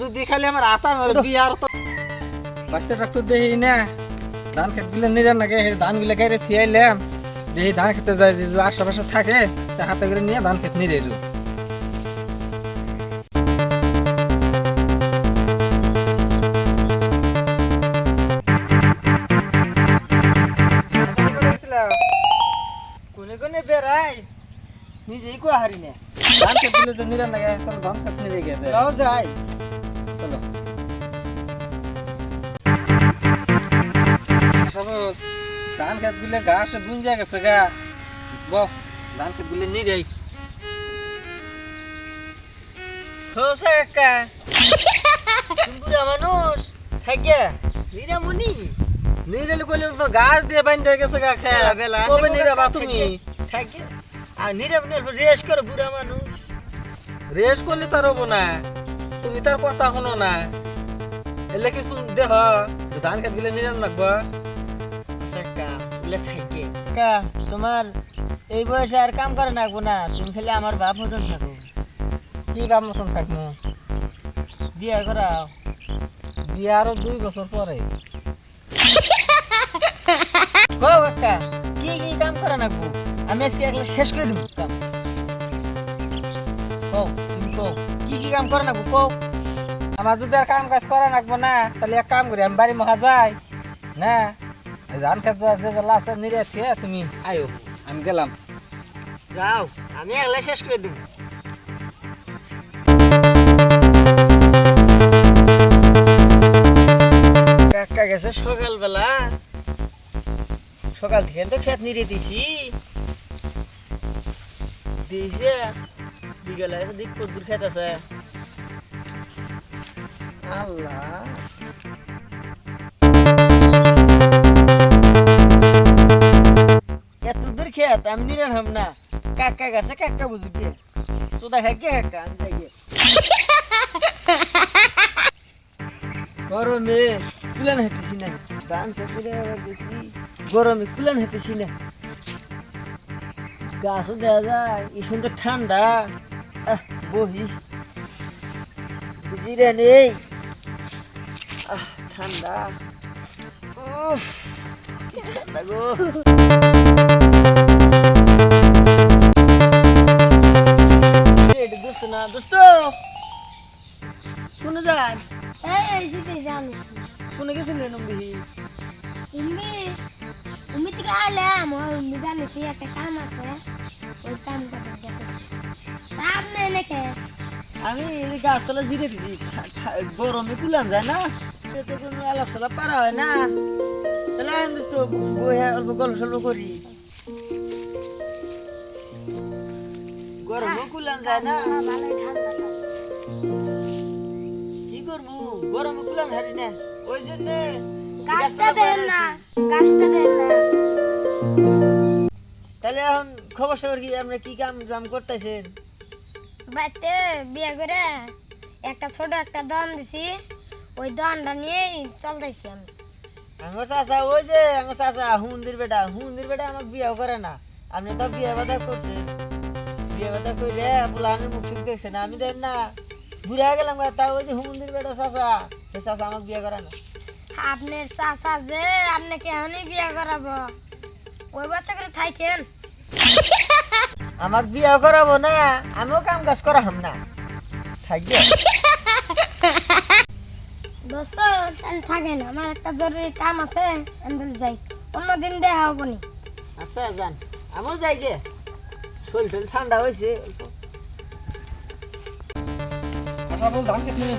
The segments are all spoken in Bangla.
যদি খালি আমার আতা বিয়ার তো বাঁচতে দেখি না। ধান খেতগুলো নিরান নাকি ধানগুলো গাইরে থিয়াইলাম। দেখি ধান খেতে যায় আশেপাশে থাকে হাতে করে নিয়ে ধান খেতে নিয়ে রু নিজেই কো হারি না ধান খেতগুলো তো নিরান নাকি চলো ধান খেত নিরে গেছে তাও যাই। চলো। সব ধান খেতগুলো ঘাস বুঞ্জা গেছে গা। বহ ধান খেতগুলো নিরাই খোসা কাকা তুমি মানুষ থাকে নিরামনি নিরালে কইলে তো ঘাস দিয়ে বাইন্ধে গেছে গা খেয়া বেলা বেলা কবে নিরাবা তুমি। থাকে। আর নিরামনি রেস করে বুড়া মানুষ। রেস করলে তার হব না। তুমি তার কথা শোনো না। এলে কিছু দেহ ধান খেতগুলো নিরান লাগবো? থাকে। তোমার এই বয়সে আর কাম করে নাকবো না। তুমি খালি আমার বাপ মতন থাকো। কি কাম মতন থাকব? বিয়া করাও। বিয়ে আরও দুই বছর পরে। আমি আজকে একলা শেষ করে দেবো। কাম কও তুমি কও কি কি কাম করে নাকবো কও? আমার যদি আর কাম কাজ করা লাগবো না তাহলে এক কাম করি আমি বাড়ি মহা যাই না? ধান খেত যে লাশ নিরে থিয়ে তুমি আয়ো। আমি গেলাম। যাও আমি একলা শেষ করে দেবো। কাকা গেছে সকালবেলা। সকাল থেকে তো খেত নিরে দিছি দিছে। বিকেলে এসে দিক কদ্দুর খেত আছে। আল্লাহ। এত দূর খেত, আমি নিরে হাম না। কাকা গেছে কাকা বুঝবি সোদা খাই কে কাকা, আমি যাই গে। গরমে কুলান হাতেছি না? ধান খেতে বেশি গরমে কুলান হাতেছি না? গাছও দেখা যায়, এই সুন্দর ঠান্ডা। বহি। জিরা নেই। আহ, ঠান্ডা। উফ ঠান্ডা গো। দোস্ত না দোস্ত কোনে যান এই জিতে জানি কোনে গেছিলেন অম্বিহি উম্মি উম্মি থেকে আলাম ওই উম্মি জানিছি একটা কাম আছে ওই কাম করতে আপনি নাকি? আমি এই গাছতলা জিরে দিছি গরমে কুলান যায় না। তো কোনো আলাপ সালাপ পারা হয় না। তাহলে দোস্ত বইয়া অল্প গল্প সল্প করি। গরমে কুলান যায় না। তো। কি করব? গরমে কুলান হারি না। ওই জন্য গাছটা দেন না গাছটা দেন না। তাহলে এখন খবর সবর কি কি কাম জাম করতেছেন? বাড়িতে বিয়ে করে একটা ছোট একটা দন দিছি ওই দনটা নিয়েই চলতেছি আমি। আমার চাচা ওই যে আমার চাচা হুন্দির বেটা হুন্দির বেটা আমাকে বিয়ে করে না। আপনি তো বিয়ে বাদা করছেন। বিয়ে বাদা করে বলে আমি মুখ দেখছেন আমি দেন না ঘুরে গেলাম তা ওই যে হুন্দির বেটা চাচা। সে চাচা আমাকে বিয়ে করে না আপনার চাচা যে আপনাকে এখনই বিয়ে করাবো। ওই বছর করে থাকেন আমাকে বিয়ে করাবো না আমিও কাম কাজ করাম না। থাকবে দোস্ত তাহলে থাকেন আমার একটা জরুরি কাম আছে আমি তাহলে যাই। অন্যদিন দেখা হব নি। আচ্ছা যান। আমিও যাই গে। শরীর টরীর ঠান্ডা হয়েছে। আশা বল ধান খেত নিয়ে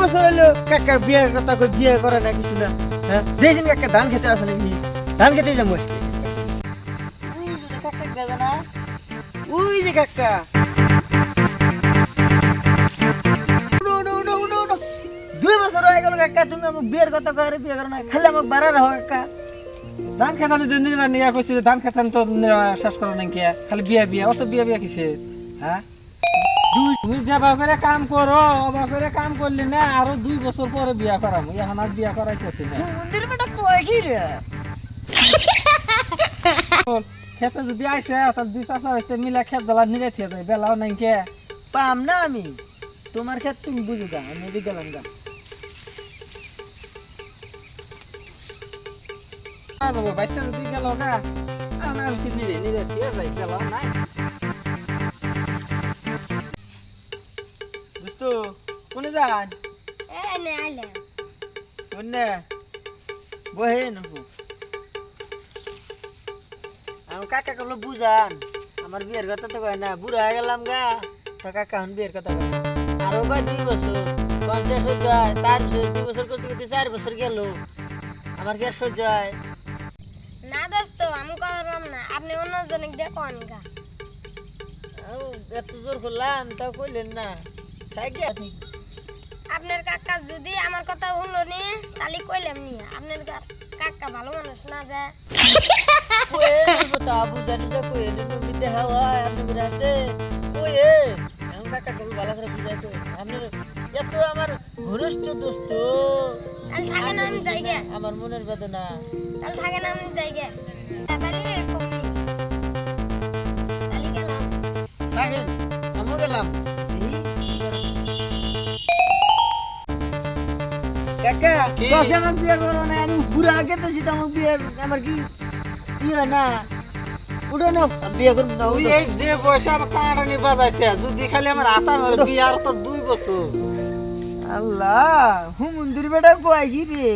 বছর হইল কাকা বিয়ে কথা কই বিয়ে করে না কিছু না হ্যাঁ দেখছেন কাকা ধান খেতে আসলে কি ধান খেতে যাব আজকে। না রে কাকা। দুই বছর হয়ে গেল কাকা তুমি আমাকে বিয়ের কথা করে বিয়ে করো না খালি আমাকে বাড়া রাখো কাকা। ধান খেতে আমি দিন দিন নিয়ে কইছি ধান খেতে তো শেষ করো নাকি খালি বিয়া বিয়া অত বিয়া বিয়া কিসে হ্যাঁ তুমি যাবা করে কাম করো অবা করে কাম করলি না আরও দুই বছর পরে বিয়া করাম। এখন আর বিয়া করাইতেছি না। মন্দির বেটা কয় কি রে? খেতে যদি আইসে তার দুই চাষা হইতে মিলা খেত জ্বালা নিরে থিয়ে যায় বেলাও নাই কে। পাম না আমি। তোমার ক্ষেত্রে তুমি বুঝো গা আমি এদিকে গেলাম গা না যাব বাইশটা যদি গেল গা আমি আমি কি নিরে নিরে থিয়ে যাই বেলাও নাই। কোনে যান? এ নে আইলে। কোনে? বহে নবু আমি কাকা কল বুঝান আমার বিয়ের কথা তো কয় না বুড়া হয়ে গেলাম গা। তো কাকা এখন বিয়ের কথা কয় আরও কয় দুই বছর পঞ্চাশ হয়ে যায় চার বছর দুই বছর করতে করতে চার বছর গেল। আমার কি আর সহ্য হয়? না দোস্ত আমি করলাম না আপনি অন্যজনকে দেখুন গা। আও, এত জোর করলাম তা কইলেন না। তাই গিয়া আপনার কাকা যদি আমার কথা শুনলো নি তাহলে কইলাম নি আপনার কাকা ভালো মানুষ না যায় তা বুঝা টুজা কয়ে নিব মিতে হাওয়া আপনি বেড়াতে কয়ে আমি কাকা কবি ভালো করে বুঝাই কই আপনি এত আমার ঘনিষ্ঠ দোস্ত। তাহলে থাকে না আমি যাই গে। আমার মনের বেদনা। তাহলে থাকে না আমি যাই গে। তাহলে কম তাহলে গেলাম। থাকেন আমিও গেলাম। কাকা কি? বসে আমার বিয়ে করো না আমি বুড়া গেতেছি তো আমার বিয়ে আমার কি কি হয় না? উঠো না বিয়ে করব না তুই এই যে বয়সে আমার বাজাইছে যদি খালি আমার আতা ধরে তোর দুই বছর। আল্লাহ হুম মন্দির বেটা কয় কি রে?